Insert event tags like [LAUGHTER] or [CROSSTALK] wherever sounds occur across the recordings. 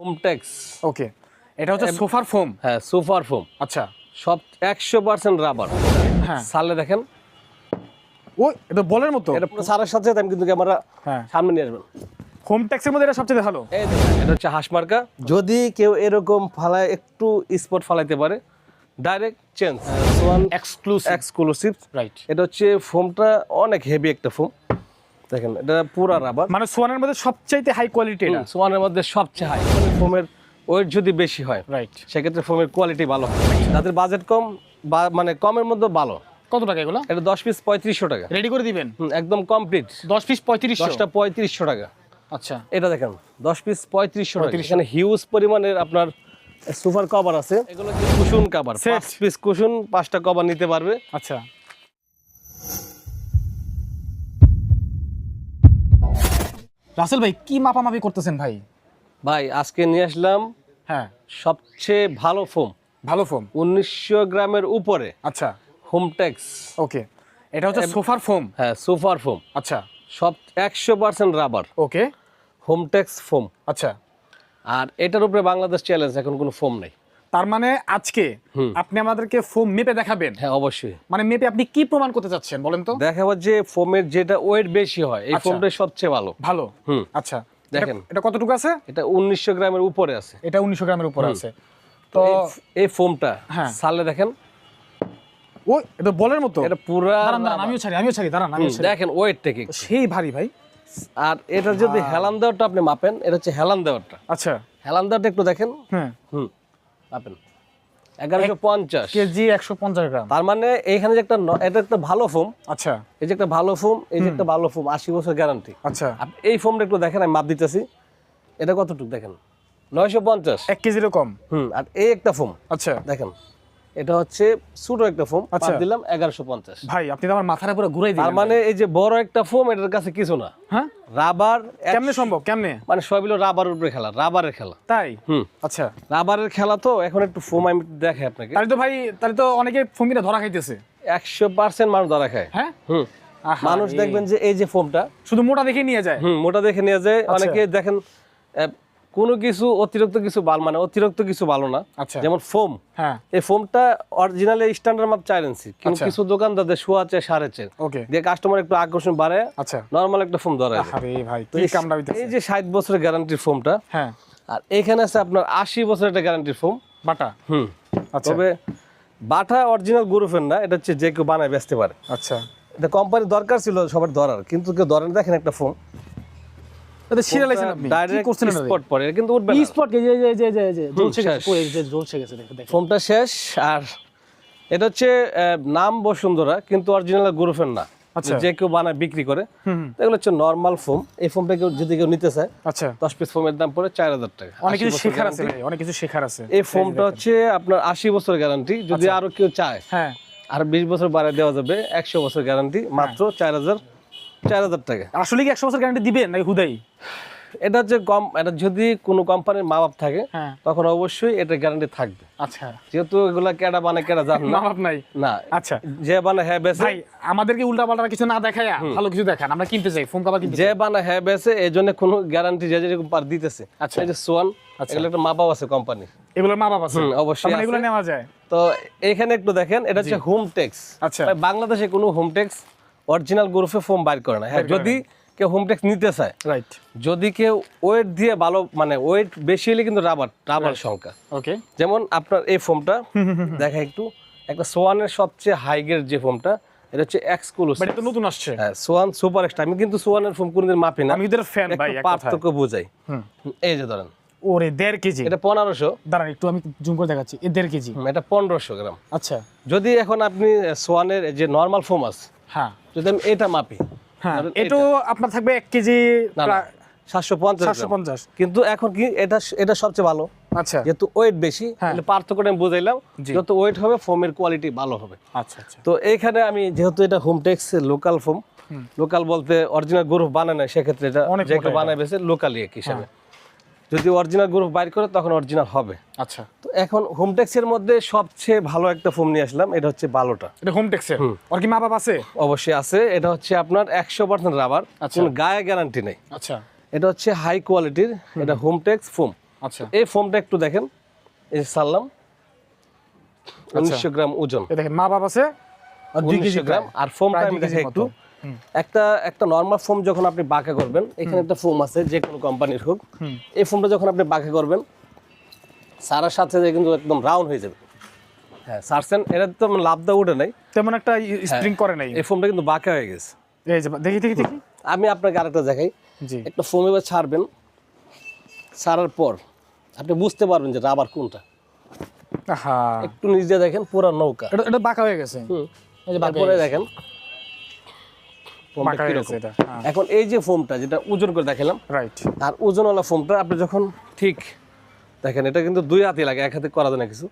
Hometex okay এটা হচ্ছে সোফার ফোম হ্যাঁ সুপার ফোম আচ্ছা। সব একশো পার্সেন্ট রাবার হ্যাঁ। সালে দেখেন। ও এটা বলের মতো? এটা পুরো সারের সাথে সাথে আমি কিন্তু ক্যামেরা হ্যাঁ। সামনে নিয়ে আসবেন। হোম ট্যাক্সের মধ্যে এটা সবচেয়ে ভালো? এই এটা হচ্ছে হাঁস মার্কা। যদি কেউ এরকম ফালায় একটু স্পট ফালাইতে পারে direct change exclusive exclusive right এটা হচ্ছে ফোমটা অনেক হেভি একটা ফোম দেখেন এটা পুরা রাবার মানে সোয়ানের মধ্যে সবচাইতে হাই কোয়ালিটি এটা? সোয়ানের মধ্যে সবচেয়ে হাই ফোমের ওয়েট যদি বেশি হয় রাইট সেক্ষেত্রে ফোমের কোয়ালিটি ভালো হয়। যাদের বাজেট কম বা মানে কমের মধ্যে ভালো। কত টাকা এগুলো? এটা দশ পিস পঁয়ত্রিশশো টাকা। রেডি করে দিবেন? একদম কমপ্লিট দশ পিস পঁয়ত্রিশ দশটা পঁয়ত্রিশশো টাকা। আচ্ছা। এটা দেখেন দশ পিস পঁয়ত্রিশশো টাকা। এখানে হিউজ পরিমাণের আপনার সুপার কভার আছে। এগুলো কুশন কভার. পাঁচ পিস কুশন পাঁচটা কভার নিতে পারবে। আচ্ছা। রাসেল ভাই কি মাপামাপি করতেছেন ভাই? ভাই আজকে নিয়ে আসলাম হ্যাঁ। সবচেয়ে ভালো ফোম। ভালো ফোম? উনিশশো গ্রামের উপরে। আচ্ছা। Hometex okay. এটা হচ্ছে সোফার ফোম? হ্যাঁ সোফার ফোম। আচ্ছা। সব একশো percent rubber. Okay. Hometex foam. আচ্ছা। আর এটার উপরে বাংলাদেশ চ্যালেঞ্জ এখন কোনো ফোম নেই। তার মানে আজকে আপনি আমাদেরকে ফোম মেপে দেখাবেন। হ্যাঁ অবশ্যই। মানে মেপে আপনি কি প্রমাণ করতে চাচ্ছেন বলেন তো? দেখাবো যে ফোমের যেটা ওয়েট বেশি হয় এই আচ্ছা। ফোমটাই সবচেয়ে ভালো। ভালো? হুম। আচ্ছা। দেখেন। এটা- কতটুকু আছে? এটা উনিশশো গ্রামের উপরে আছে। এটা উনিশশো গ্রামের উপর আছে। তো এই- ফোমটা হ্যাঁ। সালে দেখেন। ওই এটা বলের মতো। এটা পুরা আমিও ছাড়ি আমিও ছাড়ি দাঁড়ান আমিও দেখেন ওয়েট থেকে সেই ভারী ভাই। আর এটা যদি হেলান দেওয়ারটা আপনি মাপেন এটা হচ্ছে হেলান দেওয়ারটা। আচ্ছা। হেলান দেওয়ারটা একটু দেখেন। হ্যাঁ। হুম। মাপেন এগারোশো পঞ্চাশ। কেজি একশো পঞ্চাশ গ্রাম। তার মানে এইখানে যে একটা এটা একটা ভালো ফোম। আচ্ছা। এই যে একটা ভালো ফোম এই যে একটা ভালো ফোম আশি বছর গ্যারান্টি আচ্ছা। এই ফোমটা একটু দেখেন আমি মাপ দিতেছি। এটা কতটুকু দেখেন? নয়শো পঞ্চাশ। এক কেজিরও কম। হুম আর এই একটা ফোম। আচ্ছা। দেখেন। এটা হচ্ছে ছোট একটা ফোম আচ্ছা। দিলাম এগারোশো পঞ্চাশ। ভাই আপনি তো আমার মাথাটা পুরো ঘুরাই দিলেন মানে এই যে বড় একটা ফোম এটার কাছে কিছু না। হ্যাঁ? রাবার কেমনে সম্ভব? কেমনে? মানে সব হলো রাবারের উপরে খেলা রাবারের খেলা। তাই? হুম। আচ্ছা। রাবারের খেলা তো এখন একটু ফোম আমি দেখাই আপনাকে। তাহলে তো ভাই তাহলে তো অনেকে কিনে ধরা খাইতেছে। একশো পার্সেন্ট মানুষ ধরা খায়। হ্যাঁ? হুম। মানুষ দেখবেন যে এই যে ফোমটা শুধু মোটা দেখে নিয়ে যায়? হুম মোটা দেখে নিয়ে যায়। আচ্ছা। অনেকে দেখেন কোনো কিছু অতিরিক্ত কিছু ভালো মানে অতিরিক্ত কিছু ভালো না। আচ্ছা। যেমন ফোম। হ্যাঁ। এই ফোমটা অরিজিনালি স্ট্যান্ডার্ড মাপ চার ইঞ্চি কিন্তু আচ্ছা। কিছু দোকানদারদের শোয়া চেয়ে সাড়ে ওকে দিয়ে কাস্টমার একটু আকর্ষণ বাড়ে। আচ্ছা। নর্মাল একটা ফোম ধরা এই- যে ষাট বছরের গ্যারান্টির ফোমটা হ্যাঁ। আর এখানে আছে আপনার আশি বছরের একটা গ্যারান্টির ফোম। বাটা? হুম। আচ্ছা। তবে বাটা অরিজিনাল গ্রুপের না এটা হচ্ছে যে কেউ বানায় বেচতে পারে। আচ্ছা। এটা কোম্পানির দরকার ছিল সবার ধরার কিন্তু কেউ ধরেন দেখেন একটা ফোন এটা সিরিয়ালাইজেন আপনি? ডাইরেক্ট করছেন স্পট পরে কিন্তু উঠবে না। স্পট যে যে যে যে যে জ্বলছে গেছে শেষ। কই এই যে জ্বলছে গেছে দেখো দেখো ফোনটা শেষ আর এটা হচ্ছে নাম বসুন্ধরা কিন্তু অরিজিনাল গ্রুপের না। আচ্ছা। যে কেউ বানায় বিক্রি করে। হুম হুম, তো এগুলো হচ্ছে নর্মাল ফোম এই ফোনটা কেউ যদি কেউ নিতে চায় আচ্ছা। দশ পিস ফোমের দাম পড়ে চার হাজার টাকা। অনেক কিছু শেখার আছে অনেক কিছু শেখার আছে। এই ফোমটা হচ্ছে আপনার আশি বছর গ্যারান্টি যদি আরও কেউ চায় হ্যাঁ। আর বিশ বছর বাড়ায় দেওয়া যাবে একশো বছর গ্যারান্টি মাত্র চার হাজার চার হাজার টাকা। আসলে কি একশো বছর গ্যারান্টি দিবেন নাকি হুদাই? এটা হচ্ছে কম এটা যদি কোনো কোম্পানির মা বাপ থাকে হ্যাঁ। তখন অবশ্যই এটা গ্যারান্টি থাকবে। আচ্ছা। যেহেতু এগুলা কেডা বানায় কেডা জান না। মাপ নাই। না। আচ্ছা। যে হ্যাঁ বেছে ভাই আমাদেরকে উল্টা পাল্টা কিছু না দেখায় ভালো কিছু দেখান। আমরা কিনতে চাই ফোন কভার কিনতে যে বানায় হ্যাঁ এই জন্য কোনো গ্যারান্টি যে যেরকম পার দিতেছে। আচ্ছা। এই যে সোয়ান আচ্ছা। এগুলো একটা মা বাপ আছে কোম্পানি এগুলোর মা বাবা আছে অবশ্যই মানে এগুলো নেওয়া যায়। তো এখানে একটু দেখেন এটা হচ্ছে হোম টেক্স আচ্ছা। বাংলাদেশে কোনো হোম টেক্স অরিজিনাল গ্রুপে ফোম বাইর করে না। হ্যাঁ যদি কেউ হোম টেক্স নিতে চায় রাইট যদি কেউ ওয়েট দিয়ে ভালো মানে ওয়েট বেশি হলে কিন্তু রাবার রাবার সংখ্যা। ওকে যেমন আপনার এই ফোমটা [LAUGHS] দেখা একটু একটা সোয়ানের সবচেয়ে হাই গ্রেড যে ফোমটা এটা হচ্ছে এক্সক্লুসিভ এটা নতুন আসছে। হ্যাঁ সোয়ান সুপার এক্সট্রা আমি কিন্তু সোয়ানের ফোম কোনোদিন মাপি না। আমি এদের ফ্যান ভাই পার্থক্য বুঝাই। এই যে ধরেন। ওরে দেড় কেজি। এটা পনেরোশো। দাঁড়ান একটু আমি জুম করে দেখাচ্ছি। এ দেড় কেজি। এটা পনেরোশো গ্রাম। আচ্ছা। যদি এখন আপনি সোয়ানের যে নর্মাল ফোম আছে হ্যাঁ। যদি আমি এটা মাপি। হ্যাঁ এটাও আপনার থাকবে এক কেজি সাতশো পঞ্চাশ সাতশো পঞ্চাশ। কিন্তু এখন কি এটা এটা সবচেয়ে ভালো? আচ্ছা। যেহেতু ওয়েট বেশি হ্যাঁ। তাহলে পার্থক্যটা আমি বুঝাইলাম। যত ওয়েট হবে ফোমের কোয়ালিটি ভালো হবে। আচ্ছা আচ্ছা। তো এইখানে আমি যেহেতু এটা হোমটেক্স লোকাল ফোম লোকাল বলতে অরিজিনাল গ্রুপ বানায় না সেক্ষেত্রে এটা অনেক যে মোটা কেউ এটা। বানায় বেছে লোকালি এক হিসাবে। যদি অরিজিনাল গ্রুপ বাইর করে তখন অরিজিনাল হবে। আচ্ছা। তো এখন হোমটেক্সের মধ্যে সবচেয়ে ভালো একটা ফোম নিয়ে আসলাম এটা হচ্ছে বালোটা। এটা হোম। টেক্সের ওর কি মা বাবা আছে? অবশ্যই আছে। এটা হচ্ছে আপনার একশো পার্সেন্ট রাবার আচ্ছা। কোনো গায়ে গ্যারান্টি নেই। আচ্ছা। এটা হচ্ছে হাই কোয়ালিটির এটা হোমটেক্স ফোম আচ্ছা। এই ফোমটা একটু দেখেন। এই সারলাম উনিশশো গ্রাম ওজন। দেখেন মা বাবা আছে আর উনিশশো গ্রাম। আর ফোমটা আমি দেখে একটু। একটা একটা নর্মাল ফোম যখন আপনি বাঁকা করবেন এখানে একটা ফোম আছে যে কোনো কোম্পানির হোক এই ফোমটা যখন আপনি বাঁকা করবেন সারার সাথে কিন্তু একদম রাউন্ড হয়ে যাবে। হ্যাঁ সারছেন এটা তো লাভ দা উঠে নাই। তেমন একটা স্প্রিং করে নাই। এই ফোমটা কিন্তু বাঁকা হয়ে গেছে। এই যে দেখি দেখি দেখি। আমি আপনাকে আরেকটা দেখাই। একটা ফোম এবার ছাড়বেন ছাড়ার পর আপনি বুঝতে পারবেন যে রাবার কোনটা। হ্যাঁ একটু নিজে দেখেন পুরা নৌকা। এটা বাঁকা হয়ে গেছে। হুম। এই যে বাঁকা হয়ে। দেখেন ফোমটা কীরকম। হ্যাঁ। এখন এই যে ফোমটা যেটা ওজন করে দেখালাম রাইট আর ওজনওয়ালা ফোমটা আপনি যখন ঠিক দেখেন এটা কিন্তু দুই হাতে লাগে এক হাতে করা যায় না কিছু।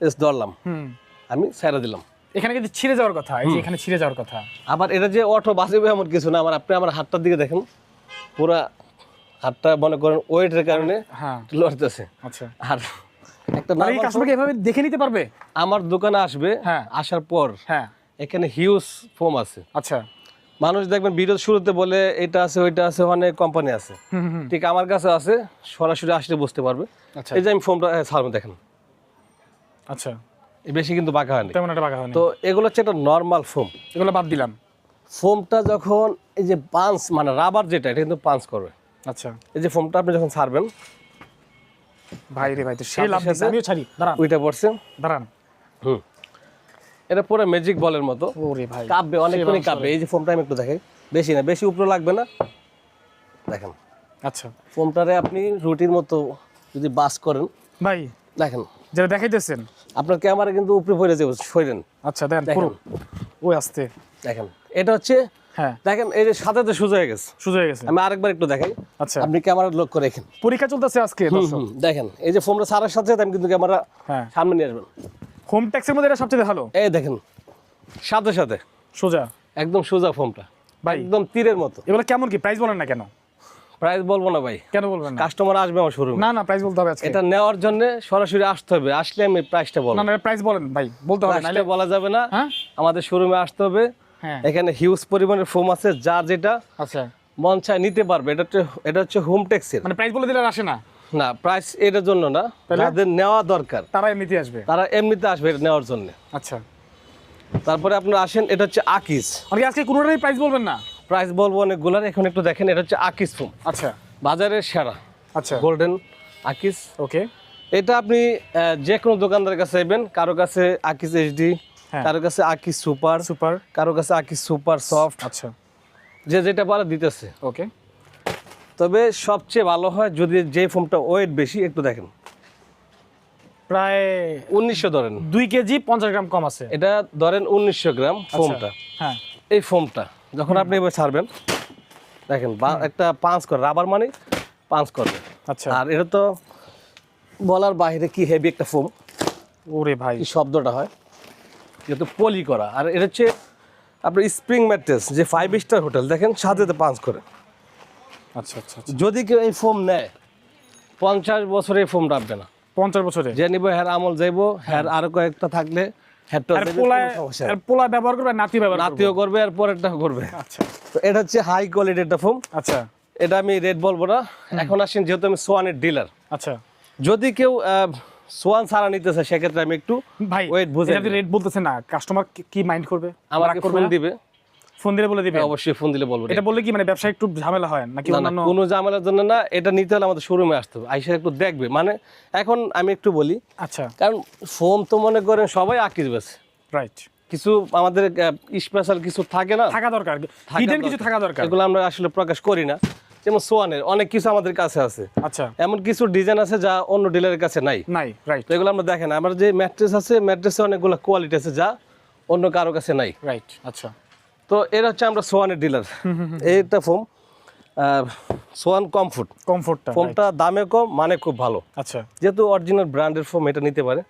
এস ধরলাম আমি ছেড়ে দিলাম। এখানে কিন্তু ছিঁড়ে যাওয়ার কথা এই যে এখানে ছিঁড়ে যাওয়ার কথা। আবার এটা যে অটো বাঁচবে এমন কিছু না আমার আপনি আমার হাতটার দিকে দেখেন পুরা হাতটা মনে করেন ওয়েটের কারণে হ্যাঁ। লড়তেছে। আচ্ছা। আর একটা মানে কাস্টমারকে এভাবে দেখে নিতে পারবে? আমার দোকানে আসবে হ্যাঁ। আসার পর হ্যাঁ। এখানে হিউজ ফোম আছে। আচ্ছা। মানুষ দেখবেন ভিডিও শুরুতে বলে এটা আছে ওইটা আছে অনেক কোম্পানি আছে। ঠিক আমার কাছে আছে সরাসরি আসলে বুঝতে পারবে। আচ্ছা। এই যে আমি ফোমটা ছাড়বো দেখেন। আচ্ছা। বেশি কিন্তু বাঁকা হয়নি। তেমন একটা বাঁকা হয়নি। তো এগুলো হচ্ছে একটা নর্মাল ফোম এগুলো বাদ দিলাম। ফোমটা যখন এই যে পাঞ্চ মানে রাবার যেটা এটা কিন্তু পাঞ্চ করবে। আচ্ছা। এই যে ফোমটা আপনি যখন ছাড়বেন ভাই রে ভাই তো সেই লাভ আমিও ছাড়ি। দাঁড়ান। ওইটা পড়ছে। দাঁড়ান। হুম। এটা পুরো ম্যাজিক বলের মতো। ওরে ভাই কাঁপবে অনেকক্ষণই কাঁপবে। এই যে ফোমটা আমি একটু দেখাই। বেশি না বেশি উপরে লাগবে না। দেখেন। আচ্ছা। ফোমটারে আপনি রুটির মতো যদি বাস করেন ভাই দেখেন। যেটা দেখাইতেছেন। আপনার ক্যামেরা কিন্তু উপরে পড়ে যাবে সরেন আচ্ছা দেখেন। পুরো ওই আসতে। দেখেন। এটা হচ্ছে হ্যাঁ। দেখেন এই যে সাথে তো সোজা হয়ে গেছে। সোজা হয়ে গেছে। আমি আরেকবার একটু দেখাই। আচ্ছা। আপনি ক্যামেরা লক করে রাখেন। পরীক্ষা চলতেছে আজকে দেখেন। এই যে ফোনটা সারার সাথে সাথে আমি কিন্তু ক্যামেরা সামনে নিয়ে আসবেন। হোম ট্যাক্সের মধ্যে এটা সবচেয়ে ভালো? এই দেখেন সাথে সাথে। সোজা। একদম সোজা ফোনটা ভাই। একদম তীরের মতো। এগুলো কেমন কি? প্রাইস বলেন না কেন? প্রাইস বলব না ভাই। কেন বলবেন কাস্টমার আসবে আমার শোরুমে না না প্রাইস বলতে হবে আজকে। এটা নেওয়ার জন্য সরাসরি আসতে হবে। আসলে আমি প্রাইসটা বলব। না না প্রাইস বলেন ভাই। বলতে হবে প্রাইসটা বলা যাবে না। হ্যাঁ? আমাদের শোরুমে আসতে হবে। হ্যাঁ। এখানে হিউজ পরিমাণের ফোম আছে। যার যেটা আচ্ছা। মন চায় নিতে পারবে। এটা হচ্ছে এটা হচ্ছে হোম টেক্সের মানে প্রাইস বলে দিলে আসে না। না প্রাইস এটার জন্য না? যাদের নেওয়া দরকার তারা এমনিতে আসবে? তারা এমনিতে আসবে এটা নেওয়ার জন্য। আচ্ছা। তারপরে আপনারা আসেন এটা হচ্ছে আকিস। মানে আজকে কোনোটারই প্রাইস বলবেন না? প্রাইস বলব অনেকগুলার এখন একটু দেখেন এটা হচ্ছে আকিস ফোম আচ্ছা। বাজারের সেরা আচ্ছা। গোল্ডেন আকিস। ওকে এটা আপনি যে কোনো দোকানদারের কাছে যাবেন কারও কাছে আকিস এইচডি হ্যাঁ। কারও কাছে আকিস সুপার সুপার কারও কাছে আকিস সুপার সফট আচ্ছা। যে যেটা পারে দিতেছে। ওকে তবে সবচেয়ে ভালো হয় যদি যে ফোমটা ওয়েট বেশি একটু দেখেন। প্রায় উনিশশো ধরেন। দুই কেজি পঞ্চাশ গ্রাম কম আছে। এটা ধরেন উনিশশো গ্রাম আচ্ছা। ফোমটা। হ্যাঁ। এই ফোমটা যখন আপনি এবার ছাড়বেন দেখেন একটা পাঁচ করে রাবার মানে পাঁচ করবে। আচ্ছা। আর এটা তো বলার বাইরে কি হেভি একটা ফোম। ওরে ভাই। কি শব্দটা হয়। যেহেতু পলি করা। আর এটা হচ্ছে আপনার স্প্রিং ম্যাট্রেস যে ফাইভ স্টার হোটেল দেখেন সাথে পাঁচ করে। আচ্ছা আচ্ছা আচ্ছা। যদি কেউ এই ফোম নেয় পঞ্চাশ বছরে এই ফোম রাখবে না। পঞ্চাশ বছরে? যে নিব হ্যার আমল যাইবো হ্যার আরও কয়েকটা থাকলে পোলা ব্যবহার করবে আর নাতি ব্যবহার নাতিও করবে আর পরেরটা করবে। আচ্ছা। তো এটা হচ্ছে হাই কোয়ালিটি একটা ফোম। আচ্ছা। এটা আমি রেট বলব না। এখন আসেন যেহেতু আমি সোয়ানের ডিলার আচ্ছা। যদি কেউ আহ, সোয়ান ছাড়া নিতে চায় সেক্ষেত্রে আমি একটু ভাই Wait, বুঝে রেট বলতেছে না। কাস্টমার কি মাইন্ড করবে? আমার করবে দিবে। ফোন দিলে বলে দিবে অবশ্যই ফোন দিলে বলব এটা বললে কি মানে ব্যবসা একটু ঝামেলা হয় নাকি অন্যান্য কোনো ঝামেলার জন্য না এটা নিতে হলে আমাদের শোরুমে আসতে হবে। আইসা একটু দেখবে। মানে এখন আমি একটু বলি আচ্ছা। কারণ ফোন তো মনে করেন সবাই বেছে রাইট কিছু আমাদের স্পেশাল কিছু থাকে না? থাকা দরকার। হিডেন কিছু থাকা দরকার। এগুলো আমরা আসলে প্রকাশ করি না। যেমন সোয়ানের অনেক কিছু আমাদের কাছে আছে। আচ্ছা। এমন কিছু ডিজাইন আছে যা অন্য ডিলারের কাছে নাই। নাই রাইট এগুলো আমরা দেখেন। আমার যে ম্যাট্রেস আছে ম্যাট্রেসে অনেকগুলো কোয়ালিটি আছে যা অন্য কারও কাছে নাই। রাইট আচ্ছা। তো এর হচ্ছে আমরা সোয়ানের ডিলার এইটা ফোম সোয়ান কমফোর্ট কমফোর্টটা ফোমটা দামে কম মানে খুব ভালো। আচ্ছা। যেহেতু অরিজিনাল ব্র্যান্ডের ফোম এটা নিতে পারে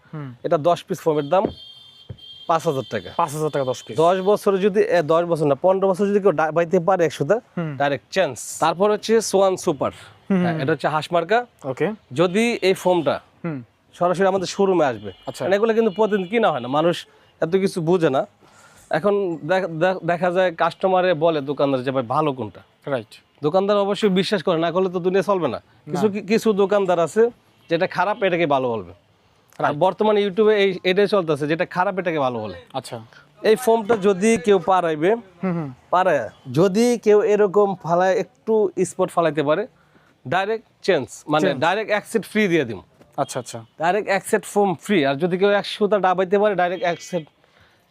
এটা দশ পিস ফোমের দাম পাঁচ হাজার টাকা। পাঁচ হাজার টাকা দশ পিস দশ বছরে যদি দশ বছর না পনেরো বছর যদি কেউ বাইতে পারে একশোটা। ডাইরেক্ট চান্স তারপর হচ্ছে সোয়ান সুপার হ্যাঁ, এটা হচ্ছে হাঁসমার্কা ওকে। যদি এই ফোমটা হুম। সরাসরি আমাদের শোরুমে আসবে। আচ্ছা। কারণ এগুলো কিন্তু প্রতিদিন কিনা হয় না। মানুষ এত কিছু বুঝে না। এখন দেখ- যায় কাস্টমারে বলে দোকানদার যে ভাই ভালো কোনটা? রাইট দোকানদার অবশ্যই বিশ্বাস করে না করলে তো দুনিয়া চলবে না। কিছু কিছু দোকানদার আছে যেটা খারাপ এটাকে ভালো বলবে। আর বর্তমানে ইউটিউবে এই এটাই চলতেছে যেটা খারাপ এটাকে ভালো বলে। আচ্ছা। এই ফোমটা যদি কেউ পারাইবে পারে যদি কেউ এরকম ফালায় একটু স্পট ফালাইতে পারে ডাইরেক্ট চেঞ্জ মানে ডাইরেক্ট অ্যাকসেট ফ্রি দিয়ে দিব আচ্ছা আচ্ছা। ডাইরেক্ট অ্যাকসেট ফোম ফ্রি আর যদি কেউ এক সুতা ডাবাইতে পারে ডাইরেক্ট অ্যাকসেট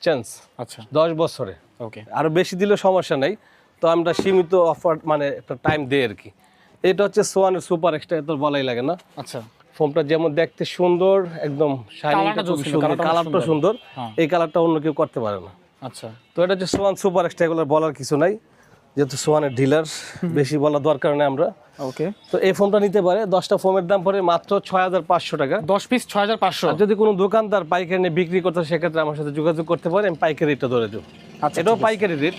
চেঞ্জ আচ্ছা। দশ বছরে। ওকে আরও বেশি দিলেও সমস্যা নেই। তো আমরা সীমিত অফার মানে একটা টাইম দেই আর কি। এটা হচ্ছে সোয়ানের সুপার এক্সট্রা তো বলাই লাগে না। আচ্ছা। ফোনটা যেমন দেখতে সুন্দর একদম শাইনিংটা কালারটা খুব সুন্দর, সুন্দর। কালারটা কালারটা সুন্দর। হ্যাঁ। এই কালারটা অন্য কেউ করতে পারে না। আচ্ছা। তো এটা হচ্ছে সোয়ান সুপার এক্সট্রা এগুলো বলার কিছু নাই। যেহেতু সোয়ানের ডিলার বেশি বলা দরকার নেই আমরা। ওকে। তো এই ফোনটা নিতে পারে দশটা ফোমের দাম পড়ে মাত্র ছয় হাজার পাঁচশো টাকা। দশ পিস ছয় হাজার পাঁচশো। যদি কোনো দোকানদার পাইকারি নিয়ে বিক্রি করতে সেক্ষেত্রে আমার সাথে যোগাযোগ করতে পারে আমি পাইকারি রেটটা ধরে দেবো। আচ্ছা এটাও পাইকারি রেট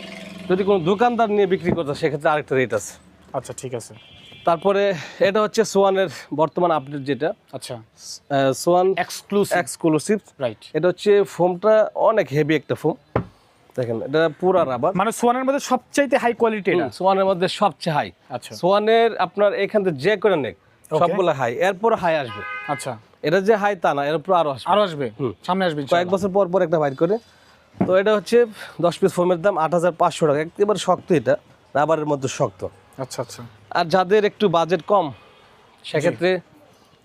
যদি কোনো দোকানদার নিয়ে বিক্রি করতে সেক্ষেত্রে আরেকটা রেট আছে। আচ্ছা ঠিক আছে। তারপরে এটা হচ্ছে সোয়ানের বর্তমান আপডেট যেটা। আচ্ছা। সোয়ান এক্সক্লুসিভ এক্সক্লুসিভ রাইট এটা হচ্ছে ফোমটা অনেক হেভি একটা ফোম দেখেন এটা পুরা রাবার মানে সোয়ানের মধ্যে সবচাইতে হাই কোয়ালিটি এটা? সোয়ানের মধ্যে সবচেয়ে হাই আচ্ছা। সোয়ানের আপনার এখান থেকে যে করে নেক সবগুলো হাই এরপর হাই আসবে। আচ্ছা। এটা যে হাই তা না এর উপর আরও আসবে। আরও আসবে? সামনে আসবে কয়েক বছর পর পর একটা বাইর করে। তো এটা হচ্ছে দশ পিস ফোমের দাম আট হাজার পাঁচশো টাকা। একেবারে শক্ত এটা। রাবারের মধ্যে শক্ত। আচ্ছা আচ্ছা। আর যাদের একটু বাজেট কম সেক্ষেত্রে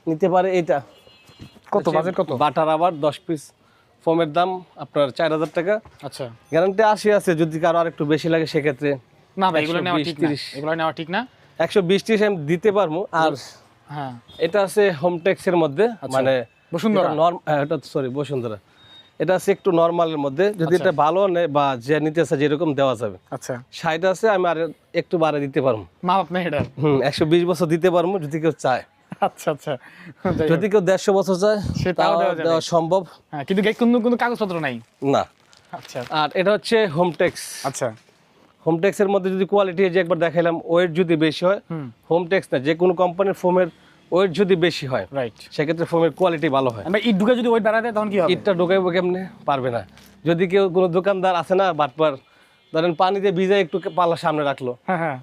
নিতে পারে এইটা। কত? বাজেট কত? বাটা রাবার দশ পিস ফোমের দাম আপনার চার হাজার টাকা। আচ্ছা। গ্যারান্টি আশি আছে যদি কারও আর একটু বেশি লাগে সেক্ষেত্রে না ভাই এগুলো নেওয়া ঠিক না। এগুলো নেওয়া ঠিক না। একশো বিশ ত্রিশ আমি দিতে পারব আর হ্যাঁ। এটা আছে হোমটেক্সের মধ্যে মানে বসুন্ধরা? নর্ম এটা সরি বসুন্ধরা। এটা আছে একটু নর্মালের মধ্যে যদি এটা ভালো নেয় বা যে নিতে আছে যেরকম দেওয়া যাবে। আচ্ছা। ষাট আছে আমি আর একটু বাড়ে দিতে পারব। মা এটা। হুম একশো বিশ বছর দিতে পারব যদি কেউ চায়। আচ্ছা আচ্ছা। যদি কেউ দেড়শো বছর চায় সেটাও দেওয়া সম্ভব। হ্যাঁ কিন্তু কোনো কাগজপত্র নাই? না। আচ্ছা। আর এটা হচ্ছে হোমটেক্স আচ্ছা। হোমটেক্সের মধ্যে যদি কোয়ালিটি যে একবার দেখাইলাম ওয়েট যদি বেশি হয় হোমটেক্স না যে কোনো কোম্পানির ফোমের ওয়েট যদি বেশি হয় রাইট সেক্ষেত্রে ফোমের কোয়ালিটি ভালো হয়। ইট ঢুকে যদি ওয়েট তখন কি হবে? ইটটা ঢোকাইবো কেমনে? পারবে না। যদি কেউ কোনো দোকানদার আছে না বাটপার ধরেন পানিতে ভিজে একটু পাল্লা সামনে রাখল হ্যাঁ হ্যাঁ।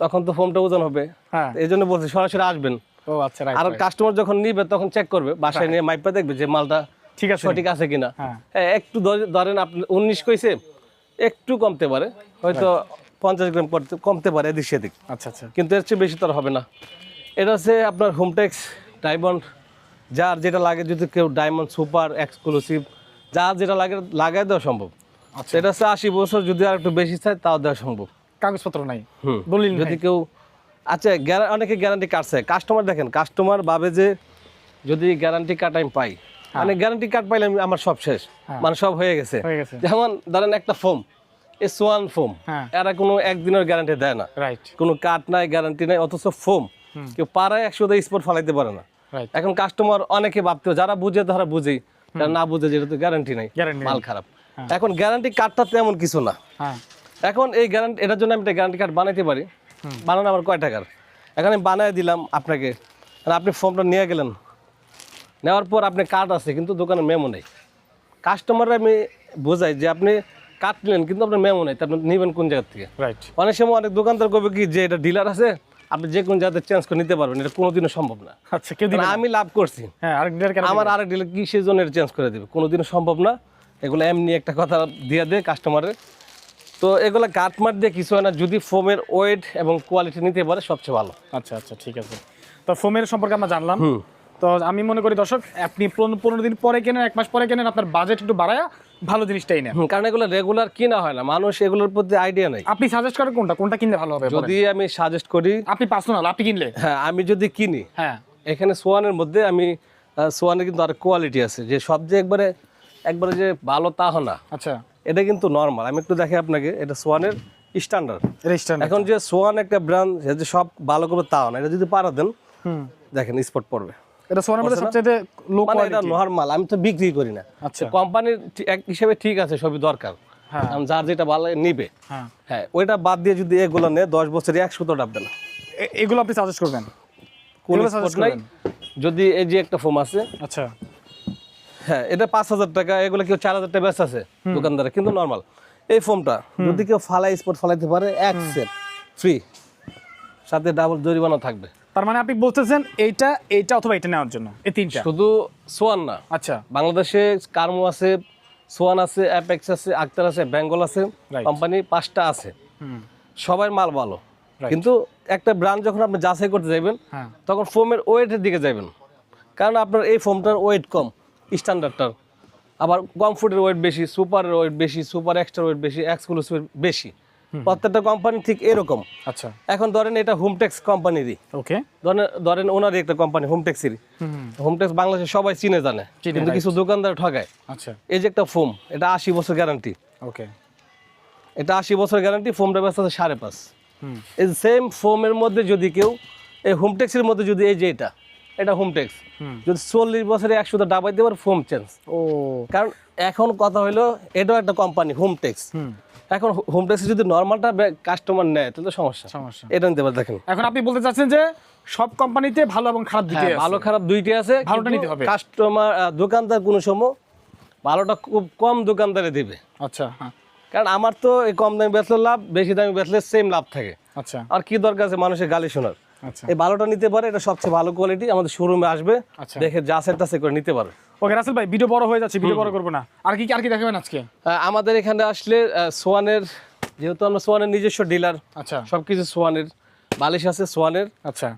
তখন তো ফোমটা ওজন হবে। হ্যাঁ। এই জন্য বলছি সরাসরি আসবেন। ও আচ্ছা আর কাস্টমার যখন নিবে তখন চেক করবে বাসায় নিয়ে মাইপা দেখবে যে মালটা ঠিক আছে। সঠিক আছে কিনা। হ্যাঁ। একটু ধরে- ধরেন আপনি উনিশ কইছে একটু কমতে পারে। হয়তো পঞ্চাশ গ্রাম করতে কমতে পারে এদিক সেদিক। আচ্ছা আচ্ছা। কিন্তু এর চেয়ে বেশি তো হবে না। এটা হচ্ছে আপনার হোমটেক্স ডায়মন্ড যার যেটা লাগে যদি কেউ ডায়মন্ড সুপার এক্সক্লুসিভ যার যেটা লাগে লাগাই দেওয়া সম্ভব। আচ্ছা। এটা হচ্ছে আশি বছর যদি আর একটু বেশি চায় তাও দেওয়া সম্ভব। কাগজপত্র নাই। হুম। দলিল যদি কেউ আচ্ছা অনেকে গ্যারান্টি কাটছে। কাস্টমার দেখেন কাস্টমার ভাবে যে যদি গ্যারান্টি কার্ড আমি পাই মানে গ্যারান্টি কার্ড পাইলে আমি- আমার সব শেষ। হ্যাঁ। মানে সব হয়ে গেছে। যেমন ধরেন একটা ফোম এ সোয়ান ফোম হ্যাঁ। এরা কোনো একদিনের গ্যারান্টি দেয় না। কোনো কাঠ নাই গ্যারান্টি নাই অথচ ফোম কেউ পাড়ায় একশো স্পট ফালাইতে পারে না। এখন কাস্টমার অনেকে ভাবতে যারা বুঝে তারা বুঝেই। যারা না বুঝে যেটা তো গ্যারান্টি নাই মাল খারাপ। এখন গ্যারান্টি কার্ডটা তেমন কিছু না। হ্যাঁ। এখন এই গ্যারান্টি এটার জন্য আমি একটা গ্যারান্টি কার্ড বানাইতে পারি। বানানো আমার কয় টাকার? এখন বানায় দিলাম আপনাকে। আর আপনি ফর্মটা নিয়ে গেলেন। নেওয়ার পর আপনি কার্ড আছে কিন্তু দোকানে মেমো নেই। কাস্টমাররা আমি বোঝাই যে আপনি কার্ড নিলেন কিন্তু আপনার মেমো নেই তারপর নেবেন কোন জায়গার থেকে? রাইট অনেক সময় অনেক দোকানদার করবে কি যে এটা ডিলার আছে আপনি যে কোনো জায়গাতে চেঞ্জ করে নিতে পারবেন এটা কোনোদিনও সম্ভব না। আচ্ছা কেউ দিবে কারণ না? আমি লাভ করছি। হ্যাঁ আরেক ডিলার কেন আমার আরেক ডিলার কি সেই জন্য চেঞ্জ করে দেবে? কোনোদিনও সম্ভব না। এগুলো এমনি একটা কথা দিয়ে দেয় কাস্টমারের। তো এগুলো কাটমাট দিয়ে কিছু হয় না যদি ফোমের ওয়েট এবং কোয়ালিটি নিতে পারে সবচেয়ে ভালো। আচ্ছা আচ্ছা ঠিক আছে। তো ফোমের সম্পর্কে আমরা জানলাম। তো আমি মনে করি দর্শক আপনি পনেরো দিন পরে কেনেন এক মাস পরে কেনেন আপনার বাজেট একটু বাড়ায় ভালো জিনিসটাই নেন। কারণ এগুলো রেগুলার কিনা হয় না মানুষ এগুলোর প্রতি আইডিয়া নেই। আপনি সাজেস্ট করেন কোনটা কোনটা কিনলে ভালো হবে যদি আমি সাজেস্ট করি আপনি পার্সোনাল আপনি কিনলে? হ্যাঁ আমি যদি কিনি হ্যাঁ। এখানে সোয়ানের মধ্যে আমি সোয়ানের কিন্তু আর কোয়ালিটি আছে যে সব যে একবারে একবারে যে ভালো তা না। আচ্ছা। এটা কিন্তু নর্মাল আমি একটু দেখি আপনাকে এটা সোয়ানের স্ট্যান্ডার্ড এখন যে সোয়ান একটা ব্র্যান্ড যে সব ভালো করে তাও না এটা যদি পারা দেন দেখেন স্পট পড়বে। এটা সোনার মধ্যে সবচেয়ে লো মানে এটা নর্মাল আমি তো বিক্রি করি না। আচ্ছা। কোম্পানির এক হিসেবে ঠিক আছে সবই দরকার। হ্যাঁ। যার যেটা ভালো নিবে। হ্যাঁ। হ্যাঁ ওইটা বাদ দিয়ে যদি এগুলো নেয় দশ বছর এক সুতো ডাববে না। এগুলো আপনি সাজেস্ট করবেন? কোন নাই। করবেন? যদি এই যে একটা ফোম আছে আচ্ছা। হ্যাঁ এটা পাঁচ হাজার টাকা এগুলো কেউ চার হাজার টাকা বেচ আছে দোকানদারে কিন্তু নর্মাল এই ফোমটা যদি কেউ ফালাই স্পট ফালাইতে পারে এক সেট ফ্রি সাথে ডাবল জরিমানা থাকবে। তার মানে আপনি বলতেছেন এইটা এইটা অথবা এটা নেওয়ার জন্য এই তিনটা? শুধু সোয়ান না। আচ্ছা। বাংলাদেশে কার্মো আছে সোয়ান আছে অ্যাপেক্স আছে আক্তার আছে বেঙ্গল আছে কোম্পানি পাঁচটা আছে। সবাই মাল ভালো। কিন্তু একটা ব্র্যান্ড যখন আপনি যাচাই করতে যাবেন হ্যাঁ। তখন ফোমের ওয়েটের দিকে যাবেন কারণ আপনার এই ফোমটার ওয়েট কম। স্ট্যান্ডার্ডটার আবার কমফোর্টের ওয়েট বেশি সুপারের ওয়েট বেশি সুপার এক্সট্রা ওয়েট বেশি এক্সক্লুসিভ বেশি। প্রত্যেকটা কোম্পানি ঠিক এরকম। আচ্ছা। এখন ধরেন এটা হোমটেক্স কোম্পানিরই ওকে ধরেন ধরেন ওনারই একটা কোম্পানি হোমটেক্সেরই হুম হোমটেক্স বাংলাদেশে সবাই চিনে জানে কিন্তু কিছু দোকানদার ঠগায়। আচ্ছা। এই যে একটা ফোম এটা আশি বছর গ্যারান্টি ওকে এটা আশি বছর গ্যারান্টি ফোমটা ব্যস্ত আছে সাড়ে পাঁচ। হুম। এই সেম ফোমের মধ্যে যদি কেউ এই হোমটেক্সের মধ্যে যদি এই যে এটা এটা হোমটেক্স হুম। যদি চল্লিশ বছরে একশোটা ডাবাই দেবার ফোম চেঞ্জ ও। কারণ এখন কথা হলো এটাও একটা কোম্পানি হোমটেক্স হুম। এখন হোমটেক্সে যদি নর্মালটা কাস্টমার নেয় তাহলে তো সমস্যা। সমস্যা। এটা নিতে পারে দেখেন। এখন আপনি বলতে চাচ্ছেন যে সব কোম্পানিতে ভালো এবং খারাপ দুইটাই হ্যাঁ, আছে। ভালো খারাপ দুইটি আছে ভালোটা নিতে হবে। কাস্টমার দোকানদার কোনো সময় ভালোটা খুব কম দোকানদারে দিবে। আচ্ছা হ্যাঁ। কারণ আমার তো এই কম দামে বেচলে লাভ বেশি দামি বেচলে সেম লাভ থাকে। আচ্ছা। আর কি দরকার আছে মানুষের গালি শোনার? এই ভালোটা নিতে পারে এটা সবচেয়ে ভালো কোয়ালিটি আমাদের শোরুমে আসবে। আচ্ছা। দেখে যা সেট আছে করে নিতে পারে। ওকে রাসেল ভাই ভিডিও বড় হয়ে যাচ্ছে ভিডিও বড় করব না। আর কি আর কি দেখাবেন আজকে? আমাদের এখানে আসলে সোয়ানের যেহেতু আমরা সোয়ানের নিজস্ব ডিলার আচ্ছা। সবকিছু সোয়ানের বালিশ আছে সোয়ানের। আচ্ছা।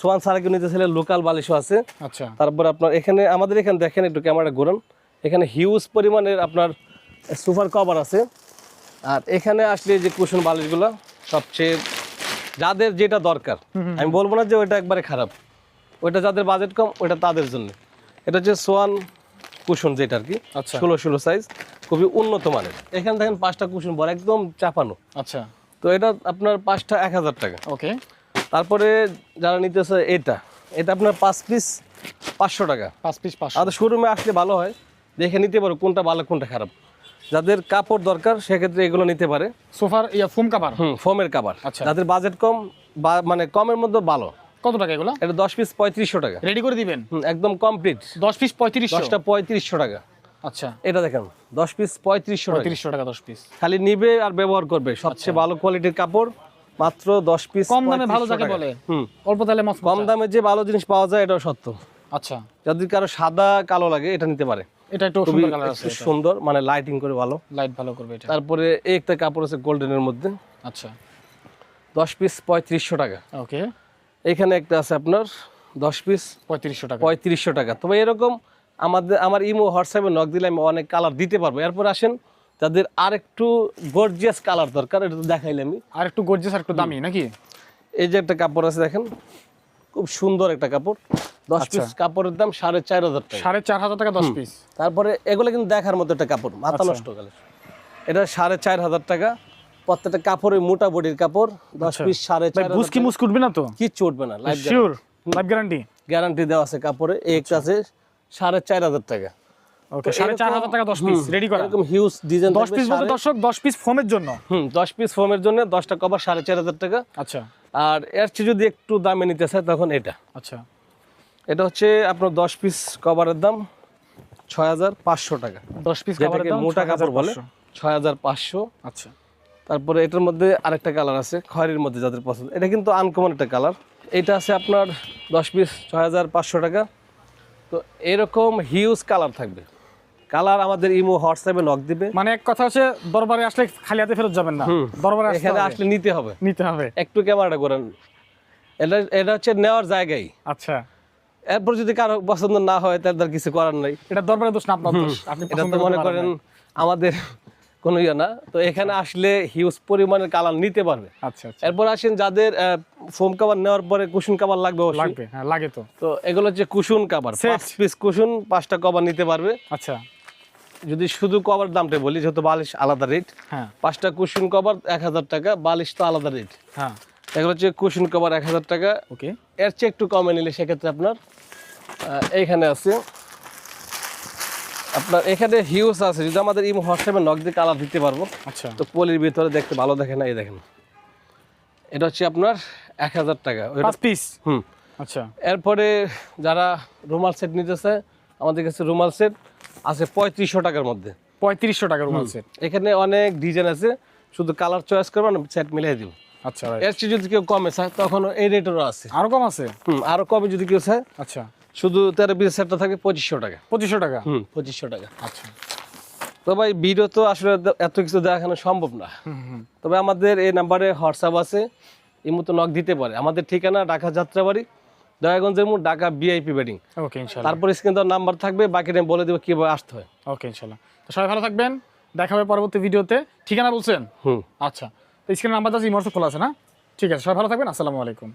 সোয়ান ছাড়া কেউ নিতে চাইলে লোকাল বালিশও আছে। আচ্ছা। তারপর আপনার এখানে আমাদের এখানে দেখেন একটু ক্যামেরা ঘোরান। এখানে হিউজ পরিমাণের আপনার সুপার কভার আছে। আর এখানে আসলে যে কুশন বালিশগুলো সবচেয়ে যাদের যেটা দরকার। আমি বলব না যে ওইটা একবারে খারাপ। ওইটা যাদের বাজেট কম ওইটা তাদের জন্য। এটা হচ্ছে সোয়ান কুশন যেটা আর কি। আচ্ছা। ষোলো ষোলো সাইজ খুবই উন্নত মানের। এখানে দেখেন পাঁচটা কুশন বড় একদম চাপানো। আচ্ছা। তো এটা আপনার পাঁচটা এক হাজার টাকা। ওকে। তারপরে যারা নিতেছে এটা এটা আপনার পাঁচ পিস পাঁচশো টাকা। পাঁচ পিস পাঁচ আর শোরুমে আসলে ভালো হয়। দেখে নিতে পারো কোনটা ভালো কোনটা খারাপ। যাদের কাপড় দরকার সেক্ষেত্রে এগুলো নিতে পারে। সোফার ইয়া ফোম কাভার? হুম ফোমের কাবার আচ্ছা। যাদের বাজেট কম বা মানে কমের মধ্যে ভালো। কত টাকা এগুলো? এটা দশ পিস পঁয়ত্রিশশো টাকা। রেডি করে দিবেন? হুম, একদম কমপ্লিট দশ পিস পঁয়ত্রিশশো? দশটা পঁয়ত্রিশশো টাকা। আচ্ছা। এটা দেখেন দশ পিস পঁয়ত্রিশশো টাকা। পঁয়ত্রিশশো টাকা দশ পিস খালি নিবে আর ব্যবহার করবে সবচেয়ে ভালো কোয়ালিটির কাপড় মাত্র দশ পিস কম দামে ভালো যাকে বলে। হুম। অল্প তাহলে কম দামে যে ভালো জিনিস পাওয়া যায় এটাও সত্য। আচ্ছা। যদি কারও সাদা কালো লাগে এটা নিতে পারে। এটা একটু সুন্দর কালার আছে সুন্দর মানে লাইটিং করে ভালো। লাইট ভালো করবে এটা। তারপরে এই একটা কাপড় আছে গোল্ডেনের মধ্যে। আচ্ছা। দশ পিস পঁয়ত্রিশশো টাকা। ওকে। এখানে একটা আছে আপনার দশ পিস পঁয়ত্রিশশো টাকা। পঁয়ত্রিশশো টাকা। তবে এরকম আমাদের আমার ইমো হোয়াটসঅ্যাপে নক দিলে আমি অনেক কালার দিতে পারব। এরপর আসেন তাদের আর একটু গর্জিয়াস কালার দরকার এটা তো দেখাইলে আমি। আর একটু গর্জিয়াস আর একটু দামি নাকি? এই যে একটা কাপড় আছে দেখেন খুব সুন্দর একটা কাপড়। দশ আচ্ছা। পিস কাপড়ের দাম সাড়ে চার হাজার টাকা। সাড়ে চার হাজার টাকা দশ পিস তারপরে এগুলো কিন্তু দেখার মতো একটা কাপড় মাথা আচ্ছা। নষ্ট গেলে এটা সাড়ে চার হাজার টাকা। প্রত্যেকটা মোটা বডির কাপড় দশ আচ্ছা। পিস সাড়ে চার মুসক উঠবে না তো? কিচ্ছু উঠবে না life sure life guarantee guarantee দেওয়া আছে কাপড়ে একটা আছে সাড়ে চার হাজার টাকা। ওকে সাড়ে চার হাজার টাকা দশ পিস রেডি করা। এরকম হিউজ ডিজাইন দশ পিস বলতে দর্শক দশ পিস ফোমের জন্য। হুম দশ পিস ফোমের জন্য দশটা কভার সাড়ে চার হাজার টাকা। আচ্ছা। আর এর চেয়ে যদি একটু দামে নিতে চায় তখন এটা। আচ্ছা। এটা হচ্ছে আপনার দশ পিস কভারের দাম ছয় হাজার পাঁচশো টাকা। দশ পিস যেটাকে মোটা কাপড় বলে ছয় হাজার পাঁচশো। আচ্ছা। তারপরে এটার মধ্যে আরেকটা কালার আছে খয়েরির মধ্যে যাদের পছন্দ। এটা কিন্তু আনকমন একটা কালার এটা আছে আপনার দশ পিস ছয় হাজার পাঁচশো টাকা। তো এরকম হিউজ কালার থাকবে। কালার আমাদের ইমো হোয়াটসঅ্যাপে নক দিবে। মানে এক কথা হচ্ছে দরবারে আসলে খালি হাতে ফেরত যাবেন না। দরবারে এখানে আসলে নিতে হবে। নিতে হবে। একটু ক্যামেরাটা করেন এটা এটা হচ্ছে নেওয়ার জায়গায়। আচ্ছা। এরপর যদি কারও পছন্দ না হয় তাহলে তার কিছু করার নাই। এটা দরবারে দোষ না আপনার দোষ। আপনি এটা তো মনে করেন আমাদের কোনো ইয়ে না। তো এখানে আসলে হিউজ পরিমাণের কালার নিতে পারবে। আচ্ছা আচ্ছা। এরপর আসেন যাদের ফোম কাভার নেওয়ার পরে কুশন কাভার লাগবে লাগবে হ্যাঁ লাগে তো। তো এগুলো হচ্ছে কুশন কাভার Set. পাঁচ পিস কুশন পাঁচটা কভার নিতে পারবে। আচ্ছা। যদি শুধু কভার দামটা বলি যেহেতু বালিশ আলাদা রেট হ্যাঁ। পাঁচটা কুশন কভার এক হাজার টাকা বালিশ তো আলাদা রেট হ্যাঁ। এগুলো হচ্ছে কুশন কভার এক হাজার টাকা। ওকে। এর চেয়ে একটু কমে নিলে সেক্ষেত্রে আপনার এইখানে আছে। আপনার এখানে হিউজ আছে। যদি আমাদের ইমো হোয়াটসঅ্যাপে নক দিয়ে কালার দিতে পারব আচ্ছা। তো পলির ভিতরে দেখতে ভালো দেখে না এই দেখেন। এটা হচ্ছে আপনার এক হাজার টাকা। পিস হুম। আচ্ছা। এরপরে যারা রুমাল সেট নিতেছে আমাদের কাছে রুমাল সেট আছে পঁয়ত্রিশশো টাকার মধ্যে। পঁয়ত্রিশশো টাকার রুমাল সেট এখানে অনেক ডিজাইন আছে। শুধু কালার চয়েস করবেন সেট মিলিয়ে দিব আচ্ছা right. এর চেয়ে যদি কেউ কমে চায় তখন এই রেটেরও আছে। আরও কম আছে? হুম আরও কমে যদি কেউ চায় আচ্ছা। শুধু তেরো পিস সেটটা থাকে পঁচিশশো টাকা। পঁচিশশো টাকা? হুম পঁচিশশো টাকা। আচ্ছা। তো ভাই ভিডিও তো আসলে এত কিছু দেখানো সম্ভব না। তবে আমাদের এই নাম্বারে হোয়াটসঅ্যাপ আছে এই মতো নক দিতে পারে। আমাদের ঠিকানা ঢাকা যাত্রাবাড়ি দয়াগঞ্জের মোড় ঢাকা বিআইপি বেডিং ওকে ইনশাল্লাহ। তারপরে স্ক্রিন নাম্বার থাকবে বাকিটা আমি বলে দেবো কীভাবে আসতে হয়। ওকে ইনশাল্লাহ। তো সবাই ভালো থাকবেন দেখা হবে পরবর্তী ভিডিওতে। ঠিকানা বলছেন? হুম। আচ্ছা। তো স্ক্রিনের নাম্বার আছে ইমর্স খোলা আছে না? ঠিক আছে, সবাই ভালো থাকবেন, আসসালামু আলাইকুম।